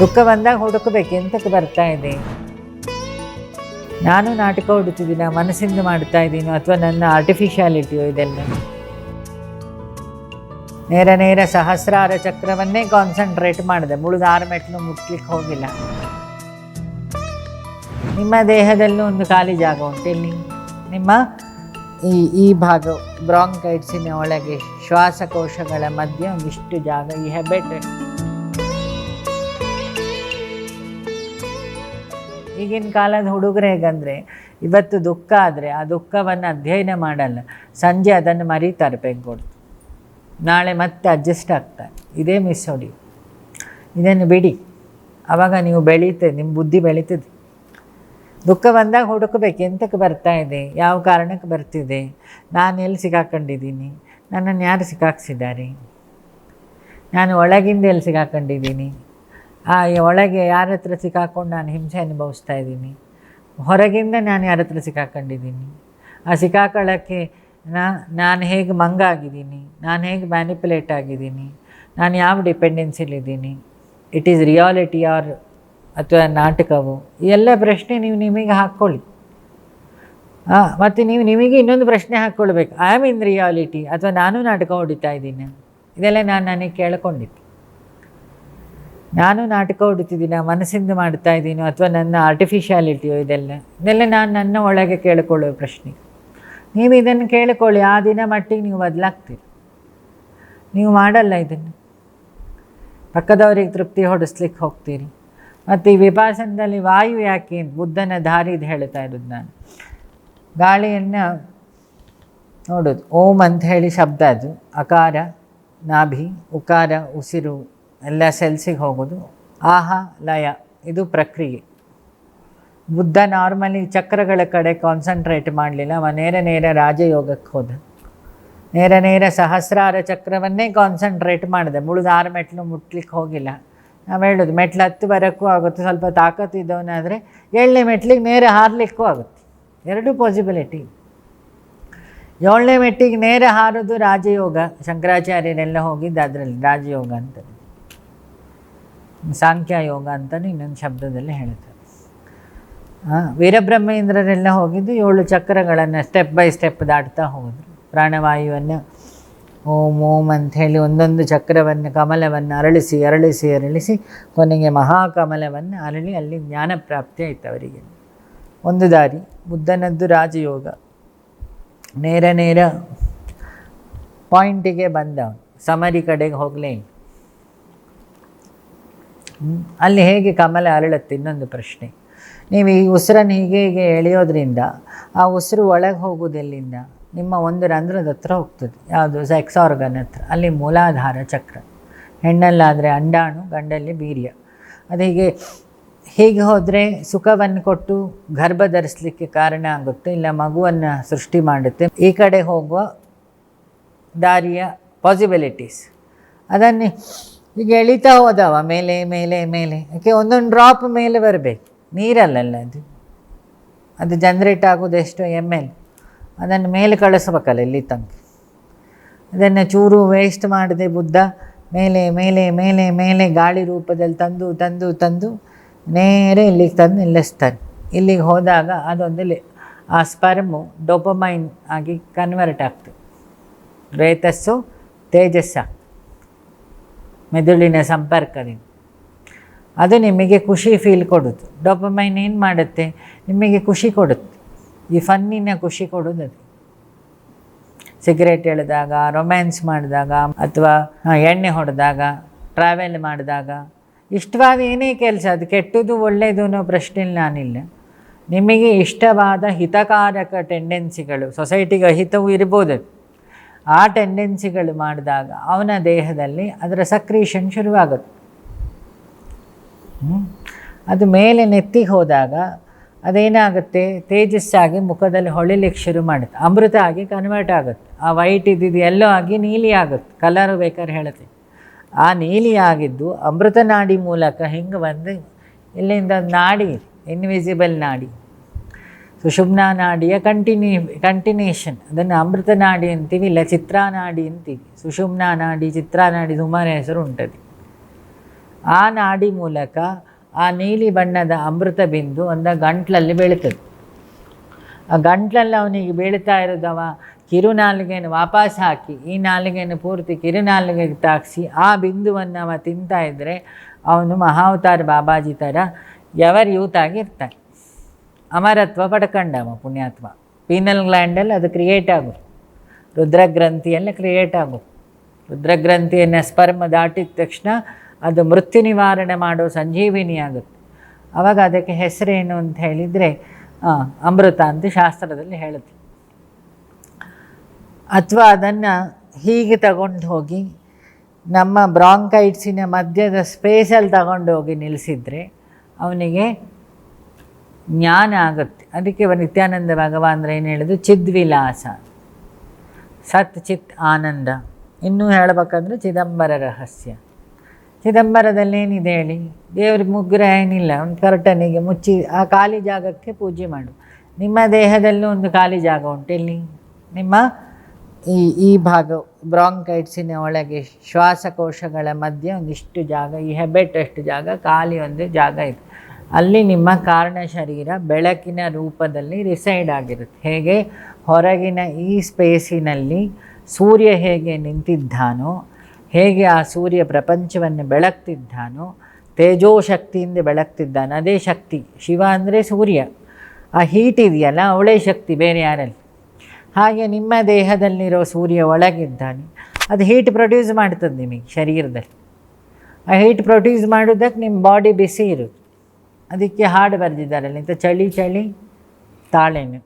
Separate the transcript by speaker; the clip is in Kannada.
Speaker 1: ದುಃಖ ಬಂದಾಗ ಹುಡುಕಬೇಕು, ಎಂತಕ್ಕೆ ಬರ್ತಾ ಇದೆ? ನಾನು ನಾಟಕ ಹುಡುತಿದ್ದೀನ ಮನಸ್ಸಿಂದ ಮಾಡ್ತಾ ಇದ್ದೀನೋ, ಅಥವಾ ನನ್ನ ಆರ್ಟಿಫಿಷಿಯಾಲಿಟಿಯೋ ಇದೆಲ್ಲ? ನೇರ ನೇರ ಸಹಸ್ರಾರ ಚಕ್ರವನ್ನೇ ಕಾನ್ಸಂಟ್ರೇಟ್ ಮಾಡಿದೆ. ಮುಳಿದ ಆರು ಮೆಟ್ಲು ಮುಟ್ಲಿಕ್ಕೆ ಹೋಗಿಲ್ಲ. ನಿಮ್ಮ ದೇಹದಲ್ಲೂ ಒಂದು ಖಾಲಿ ಜಾಗ ಉಂಟು ಇಲ್ಲಿ. ನಿಮ್ಮ ಈ ಈ ಭಾಗ, ಬ್ರಾಂಕೈಟ್ಸಿನ ಒಳಗೆ ಶ್ವಾಸಕೋಶಗಳ ಮಧ್ಯೆ ಒಂದಿಷ್ಟು ಜಾಗ, ಈ ಹೆಬೆಟ್ ಈಗಿನ ಕಾಲದ ಹುಡುಗರು ಹೇಗಂದರೆ, ಇವತ್ತು ದುಃಖ ಆದರೆ ಆ ದುಃಖವನ್ನು ಅಧ್ಯಯನ ಮಾಡಲ್ಲ. ಸಂಜೆ ಅದನ್ನು ಮರೀತಾರೆ ಕೊಡ್ತು ನಾಳೆ ಮತ್ತೆ ಅಡ್ಜಸ್ಟ್ ಆಗ್ತಾರೆ. ಇದೇ ಮಿಸ್ ಹೊಡಿ. ಇದನ್ನು ಬಿಡಿ. ಆವಾಗ ನೀವು ಬೆಳೀತದೆ ನಿಮ್ಮ ಬುದ್ಧಿ ಬೆಳೀತದೆ. ದುಃಖ ಬಂದಾಗ ಹುಡುಕಬೇಕು, ಎಂತಕ್ಕೆ ಬರ್ತಾ ಇದೆ? ಯಾವ ಕಾರಣಕ್ಕೆ ಬರ್ತಿದೆ? ನಾನು ಎಲ್ಲಿ ಸಿಗಾಕೊಂಡಿದ್ದೀನಿ? ನನ್ನನ್ನು ಯಾರು ಸಿಕ್ಕಾಕ್ಸಿದ್ದಾರೆ ನಾನು ಒಳಗಿಂದ ಎಲ್ಲಿ ಸಿಕ್ಕಾಕೊಂಡಿದ್ದೀನಿ ಆ ಒಳಗೆ ಯಾರ ಹತ್ರ ಸಿಕ್ಕಾಕೊಂಡು ನಾನು ಹಿಂಸೆ ಅನುಭವಿಸ್ತಾ ಇದ್ದೀನಿ. ಹೊರಗಿಂದ ನಾನು ಯಾರ ಹತ್ರ ಸಿಕ್ಕಾಕೊಂಡಿದ್ದೀನಿ. ಆ ಸಿಕ್ಕಾಕೊಳ್ಳೋಕ್ಕೆ ನಾ, ನಾನು ಹೇಗೆ ಮಂಗ ಆಗಿದ್ದೀನಿ ನಾನು ಹೇಗೆ ಮ್ಯಾನಿಪುಲೇಟ್ ಆಗಿದ್ದೀನಿ, ನಾನು ಯಾವ ಡಿಪೆಂಡೆನ್ಸಿಲಿದ್ದೀನಿ ಇಟ್ ಈಸ್ ರಿಯಾಲಿಟಿ ಆರ್ ಅಥವಾ ನಾಟಕವು ಎಲ್ಲ ಪ್ರಶ್ನೆ ನೀವು ನಿಮಗೆ ಹಾಕ್ಕೊಳ್ಳಿ. ಹಾಂ ಮತ್ತು ನೀವು ನಿಮಗೆ ಇನ್ನೊಂದು ಪ್ರಶ್ನೆ ಹಾಕ್ಕೊಳ್ಬೇಕು. ಐ ಆಮ್ ಇನ್ ರಿಯಾಲಿಟಿ ಅಥವಾ ನಾನು ನಾಟಕ ಹೊಡಿತಾ ಇದ್ದೀನಿ. ಇದೆಲ್ಲ ನಾನು ನನಗೆ ಕೇಳ್ಕೊಂಡಿದ್ದೆ. ನಾನು ನಾಟಕ ಹೊಡಿತಿದ್ದೀನ ಮನಸ್ಸಿಂದ ಮಾಡ್ತಾ ಇದ್ದೀನೋ, ಅಥವಾ ನನ್ನ ಆರ್ಟಿಫಿಷಿಯಾಲಿಟಿಯೋ ಇದೆಲ್ಲ. ಇದೆಲ್ಲ ನಾನು ನನ್ನ ಒಳಗೆ ಕೇಳಿಕೊಳ್ಳುವ ಪ್ರಶ್ನೆ. ನೀವು ಇದನ್ನು ಕೇಳಿಕೊಳ್ಳಿ, ಆ ದಿನ ಮಟ್ಟಿಗೆ ನೀವು ಬದಲಾಗ್ತೀರಿ. ನೀವು ಮಾಡಲ್ಲ ಇದನ್ನು. ಪಕ್ಕದವರಿಗೆ ತೃಪ್ತಿ ಹೊಡಿಸ್ಲಿಕ್ಕೆ ಹೋಗ್ತೀರಿ. ಮತ್ತು ಈ ವಿಭಾಸನದಲ್ಲಿ ವಾಯು ಯಾಕೆ ಬುದ್ಧನ ದಾರಿದು ಹೇಳ್ತಾ ಇರೋದು ನಾನು. ಗಾಳಿಯನ್ನು ನೋಡೋದು. ಓಂ ಅಂತ ಹೇಳಿ ಶಬ್ದ ಅದು. ಅಕಾರ, ನಾಭಿ, ಉಕಾರ, ಉಸಿರು ಎಲ್ಲ ಸೆಲ್ಸಿಗೆ ಹೋಗೋದು. ಆಹ, ಲಯ, ಇದು ಪ್ರಕ್ರಿಯೆ. ಬುದ್ಧ ನಾರ್ಮಲಿ ಚಕ್ರಗಳ ಕಡೆ ಕಾನ್ಸಂಟ್ರೇಟ್ ಮಾಡಲಿಲ್ಲ. ಅವ ನೇರ ನೇರ ರಾಜಯೋಗಕ್ಕೆ ಹೋದ. ನೇರ ನೇರ ಸಹಸ್ರಾರ ಚಕ್ರವನ್ನೇ ಕಾನ್ಸಂಟ್ರೇಟ್ ಮಾಡಿದೆ. ಮುಳಿದ ಆರು ಮೆಟ್ಲು ಮುಟ್ಲಿಕ್ಕೆ ಹೋಗಿಲ್ಲ. ನಾವು ಹೇಳೋದು, ಮೆಟ್ಲು ಹತ್ತು ಬರೋಕ್ಕೂ ಆಗುತ್ತೆ. ಸ್ವಲ್ಪ ತಾಕತ್ತು ಇದ್ದವನಾದರೆ ಏಳನೇ ಮೆಟ್ಲಿಗೆ ನೇರ ಹಾರಲಿಕ್ಕೂ ಆಗುತ್ತೆ. ಎರಡೂ ಪಾಸಿಬಿಲಿಟಿ ಏಳನೇ ಮೆಟ್ಟಿಗೆ ನೇರ ಹಾರೋದು ರಾಜಯೋಗ. ಶಂಕರಾಚಾರ್ಯರೆಲ್ಲ ಹೋಗಿದ್ದು ಅದರಲ್ಲಿ ರಾಜಯೋಗ ಅಂತ. ಸಾಂಖ್ಯ ಯೋಗ ಅಂತಲೂ ಇನ್ನೊಂದು ಶಬ್ದದಲ್ಲಿ ಹೇಳುತ್ತೆ. ವೀರಬ್ರಹ್ಮೇಂದ್ರರೆಲ್ಲ ಹೋಗಿದ್ದು ಏಳು ಚಕ್ರಗಳನ್ನು ಸ್ಟೆಪ್ ಬೈ ಸ್ಟೆಪ್ ದಾಟ್ತಾ ಹೋದರು. ಪ್ರಾಣವಾಯುವನ್ನು ಓಂ ಓಂ ಅಂಥೇಳಿ ಒಂದೊಂದು ಚಕ್ರವನ್ನು, ಕಮಲವನ್ನು ಅರಳಿಸಿ ಅರಳಿಸಿ ಅರಳಿಸಿ, ಕೊನೆಗೆ ಮಹಾಕಮಲವನ್ನು ಅರಳಿ ಅಲ್ಲಿ ಜ್ಞಾನಪ್ರಾಪ್ತಿ ಆಯಿತು ಅವರಿಗೆ. ಒಂದು ದಾರಿ, ಬುದ್ಧನದ್ದು ರಾಜಯೋಗ. ನೇರ ನೇರ ಪಾಯಿಂಟಿಗೆ ಬಂದವನು. ಸಮರಿ ಕಡೆಗೆ ಹೋಗಲೇ. ಅಲ್ಲಿ ಹೇಗೆ ಕಮಲ ಅರಳುತ್ತೆ ಇನ್ನೊಂದು ಪ್ರಶ್ನೆ. ನೀವು ಈ ಉಸಿರನ್ನು ಹೀಗೆ ಹೀಗೆ ಎಳೆಯೋದ್ರಿಂದ ಆ ಉಸಿರು ಒಳಗೆ ಹೋಗೋದೆಲ್ಲಿಂದ ನಿಮ್ಮ ಒಂದು ರಂಧ್ರದ ಹತ್ರ ಹೋಗ್ತದೆ. ಯಾವುದು? ಸೆಕ್ಸ್ ಆರ್ಗನ್ ಹತ್ರ. ಅಲ್ಲಿ ಮೂಲಾಧಾರ ಚಕ್ರ. ಹೆಣ್ಣಲ್ಲಾದರೆ ಅಂಡಾಣು, ಗಂಡಲ್ಲಿ ವೀರ್ಯ. ಅದು ಹೀಗೆ ಹೀಗೆ ಹೋದರೆ ಸುಖವನ್ನು ಕೊಟ್ಟು ಗರ್ಭ ಧರಿಸಲಿಕ್ಕೆ ಕಾರಣ ಆಗುತ್ತೆ, ಇಲ್ಲ ಮಗುವನ್ನು ಸೃಷ್ಟಿ ಮಾಡುತ್ತೆ. ಈ ಕಡೆ ಹೋಗುವ ದಾರಿಯ ಪಾಸಿಬಿಲಿಟೀಸ್ ಅದನ್ನೇ ಈಗ ಎಳಿತಾ ಹೋದವ, ಮೇಲೆ ಮೇಲೆ ಮೇಲೆ. ಯಾಕೆ ಒಂದೊಂದು ಡ್ರಾಪ್ ಮೇಲೆ ಬರಬೇಕು. ನೀರಲ್ಲಲ್ಲ ಅದು. ಅದು ಜನ್ರೇಟ್ ಆಗೋದು ಎಷ್ಟು? ಎಂ ಎಲ್ ಅದನ್ನು ಮೇಲೆ ಕಳಿಸ್ಬೇಕಲ್ಲ ಇಲ್ಲಿ ತನಕ. ಅದನ್ನು ಚೂರು ವೇಸ್ಟ್ ಮಾಡದೆ ಬುದ್ಧ, ಮೇಲೆ ಮೇಲೆ ಮೇಲೆ ಮೇಲೆ ಗಾಳಿ ರೂಪದಲ್ಲಿ ತಂದು ತಂದು ತಂದು ನೇರ ಇಲ್ಲಿಗೆ ತಂದು ನಿಲ್ಲಿಸ್ತಾನೆ ಇಲ್ಲಿಗೆ ಹೋದಾಗ ಅದೊಂದು ಆ ಸ್ಪರ್ಮು ಡೊಪಮೈನ್ ಆಗಿ ಕನ್ವರ್ಟ್ ಆಗ್ತದೆ. ರೇತಸ್ಸು ತೇಜಸ್ಸ. ಮೆದುಳಿನ ಸಂಪರ್ಕದಿಂದ. ಅದು ನಿಮಗೆ ಖುಷಿ ಫೀಲ್ ಕೊಡುತ್ತೆ. ಡೊಪಮೈನ್ ಏನು ಮಾಡುತ್ತೆ? ನಿಮಗೆ ಖುಷಿ ಕೊಡುತ್ತೆ. ಈ ಫನ್ನಿನ ಖುಷಿ ಕೊಡೋದು ಅದು. ಸಿಗರೇಟ್ ಎಳೆದಾಗ ರೊಮ್ಯಾನ್ಸ್ ಮಾಡಿದಾಗ, ಅಥವಾ ಎಣ್ಣೆ ಹೊಡೆದಾಗ ಟ್ರಾವೆಲ್ ಮಾಡಿದಾಗ, ಇಷ್ಟವಾದ ಏನೇ ಕೆಲಸ, ಅದು ಕೆಟ್ಟದ್ದು ಒಳ್ಳೆಯದು ಅನ್ನೋ ಪ್ರಶ್ನೆಯಲ್ಲಿ ನಾನಿಲ್ಲ. ನಿಮಗೆ ಇಷ್ಟವಾದ ಹಿತಕಾರಕ ಟೆಂಡೆನ್ಸಿಗಳು ಸೊಸೈಟಿಗೆ ಅಹಿತವೂ ಇರ್ಬೋದು. ಆ ಟೆಂಡೆನ್ಸಿಗಳು ಮಾಡಿದಾಗ ಅವನ ದೇಹದಲ್ಲಿ ಅದರ ಸಕ್ರೀಷನ್ ಶುರುವಾಗುತ್ತೆ. ಅದು ಮೇಲೆ ನೆತ್ತಿಗೆ ಹೋದಾಗ ಅದೇನಾಗುತ್ತೆ? ತೇಜಸ್ಸಾಗಿ ಮುಖದಲ್ಲಿ ಹೊಳಿಲಿಕ್ಕೆ ಶುರು ಮಾಡುತ್ತೆ. ಅಮೃತ ಆಗಿ ಕನ್ವರ್ಟ್ ಆಗುತ್ತೆ. ಆ ವೈಟ್ ಇದ್ದಿದ್ದು ಎಲ್ಲೋ ಆಗಿ ನೀಲಿ ಆಗುತ್ತೆ. ಕಲರ್ ಬೇಕಾದ್ರೆ ಹೇಳುತ್ತೆ. ಆ ನೀಲಿ ಆಗಿದ್ದು ಅಮೃತ ನಾಡಿ ಮೂಲಕ ಹಿಂಗೆ ಬಂದು ಇಲ್ಲಿಂದ ನಾಡಿ ಇನ್ವಿಸಿಬಲ್ ನಾಡಿ. ಸುಷುಮ್ನಾ ನಾಡಿಯ ಕಂಟಿನ್ಯೂ ಕಂಟಿನ್ಯೂಷನ್ ಅದನ್ನು ಅಮೃತ ನಾಡಿ ಅಂತೀವಿ, ಇಲ್ಲ ಚಿತ್ರಾನಾಡಿ ಅಂತೀವಿ. ಸುಷುಮ್ನಾ ನಾಡಿ ಚಿತ್ರಾನಾಡಿ ಸುಮಾರು ಹೆಸರು ಉಂಟದೆ. ಆ ನಾಡಿ ಮೂಲಕ ಆ ನೀಲಿ ಬಣ್ಣದ ಅಮೃತ ಬಿಂದು ಒಂದು ಗಂಟ್ಲಲ್ಲಿ ಬೆಳೀತದೆ. ಆ ಗಂಟ್ಲಲ್ಲಿ ಅವನಿಗೆ ಬೀಳ್ತಾ ಇರೋದವ ಕಿರುನಾಲಿಗೆಯನ್ನು ವಾಪಸ್ ಹಾಕಿ, ಈ ನಾಲಿಗೆಯನ್ನು ಪೂರ್ತಿ ಕಿರುನಾಲಿಗೆಗೆ ತಾಗಿಸಿ ಆ ಬಿಂದುವನ್ನು ಅವ ತಿಂತಾ ಇದ್ದರೆ ಅವನು ಮಹಾವತಾರ ಬಾಬಾಜಿ ಥರ ಎವರ್ ಯೂತ್ ಆಗಿ ಇರ್ತಾನೆ ಅಮರತ್ವ ಪಡ್ಕೊಂಡವ ಪುಣ್ಯಾತ್ಮ. ಪೀನಲ್ ಗ್ಲ್ಯಾಂಡಲ್ಲಿ ಅದು ಕ್ರಿಯೇಟ್ ಆಗು ರುದ್ರಗ್ರಂಥಿಯಲ್ಲಿ ಕ್ರಿಯೇಟ್ ಆಗು ರುದ್ರಗ್ರಂಥಿಯನ್ನು ಸ್ಪರ್ಮ ದಾಟಿದ ತಕ್ಷಣ ಅದು ಮೃತ್ಯು ನಿವಾರಣೆ ಮಾಡೋ ಸಂಜೀವಿನಿ ಆಗುತ್ತೆ ಆವಾಗ ಅದಕ್ಕೆ ಹೆಸರೇನು ಅಂತ ಹೇಳಿದರೆ ಅಮೃತ ಅಂತ ಶಾಸ್ತ್ರದಲ್ಲಿ ಹೇಳುತ್ತೆ. ಅಥವಾ ಅದನ್ನು ಹೀಗೆ ತಗೊಂಡು ಹೋಗಿ, ನಮ್ಮ ಬ್ರಾಂಕೈಟ್ಸಿನ ಮಧ್ಯದ ಸ್ಪೇಸಲ್ಲಿ ತಗೊಂಡು ಹೋಗಿ ನಿಲ್ಲಿಸಿದರೆ ಅವನಿಗೆ ಜ್ಞಾನ ಆಗುತ್ತೆ. ಅದಕ್ಕೆ ನಿತ್ಯಾನಂದ ಭಗವಾನ್ರು ಏನು ಹೇಳೋದು? ಚಿದ್ವಿಲಾಸ. ಸತ್ ಚಿತ್ ಆನಂದ. ಇನ್ನೂ ಹೇಳಬೇಕಂದ್ರೆ ಚಿದಂಬರ ರಹಸ್ಯ. ಚಿದಂಬರದಲ್ಲಿ ಏನಿದೆ ಹೇಳಿ? ದೇವ್ರ ಮುಗ್ರ ಏನಿಲ್ಲ. ಒಂದು ಕರ್ಟನಿಗೆ ಮುಚ್ಚಿ ಆ ಖಾಲಿ ಜಾಗಕ್ಕೆ ಪೂಜೆ ಮಾಡು. ನಿಮ್ಮ ದೇಹದಲ್ಲೂ ಒಂದು ಖಾಲಿ ಜಾಗ ಉಂಟು. ಇಲ್ಲಿ ನಿಮ್ಮ ಈ ಈ ಭಾಗ, ಬ್ರಾಂಕೈಟ್ಸಿನ ಒಳಗೆ ಶ್ವಾಸಕೋಶಗಳ ಮಧ್ಯೆ ಒಂದಿಷ್ಟು ಜಾಗ, ಈ ಹೆಬ್ಬೆಟ್ಟಷ್ಟು ಜಾಗ, ಖಾಲಿ ಒಂದು ಜಾಗ ಇದೆ. ಅಲ್ಲಿ ನಿಮ್ಮ ಕಾರಣ ಶರೀರ ಬೆಳಕಿನ ರೂಪದಲ್ಲಿ ರಿಸೈಡ್ ಆಗಿರುತ್ತೆ. ಹೇಗೆ? ಹೊರಗಿನ ಈ ಸ್ಪೇಸಿನಲ್ಲಿ ಸೂರ್ಯ ಹೇಗೆ ನಿಂತಿದ್ದಾನೋ, ಹೇಗೆ ಆ ಸೂರ್ಯ ಪ್ರಪಂಚವನ್ನು ಬೆಳಗ್ತಿದ್ದಾನೋ ತೇಜೋ ಶಕ್ತಿಯಿಂದ ಬೆಳಗ್ತಿದ್ದಾನೆ ಅದೇ ಶಕ್ತಿ. ಶಿವ ಅಂದರೆ ಸೂರ್ಯ. ಆ ಹೀಟ್ ಇದೆಯಲ್ಲ, ಅವಳೇ ಶಕ್ತಿ, ಬೇರೆ ಯಾರಲ್ಲಿ? ಹಾಗೆ ನಿಮ್ಮ ದೇಹದಲ್ಲಿರೋ ಸೂರ್ಯ ಒಳಗಿದ್ದಾನೆ. ಅದು ಹೀಟ್ ಪ್ರೊಡ್ಯೂಸ್ ಮಾಡ್ತದೆ ನಿಮಗೆ ಶರೀರದಲ್ಲಿ. ಆ ಹೀಟ್ ಪ್ರೊಡ್ಯೂಸ್ ಮಾಡೋದಕ್ಕೆ ನಿಮ್ಮ ಬಾಡಿ ಬಿಸಿ ಇರುತ್ತೆ. ಅದಕ್ಕೆ ಹಾಡು ಬರೆದಿದ್ದಾರಲ್ಲ ಇಂಥ ಚಳಿ ಚಳಿ ತಾಳೆನು.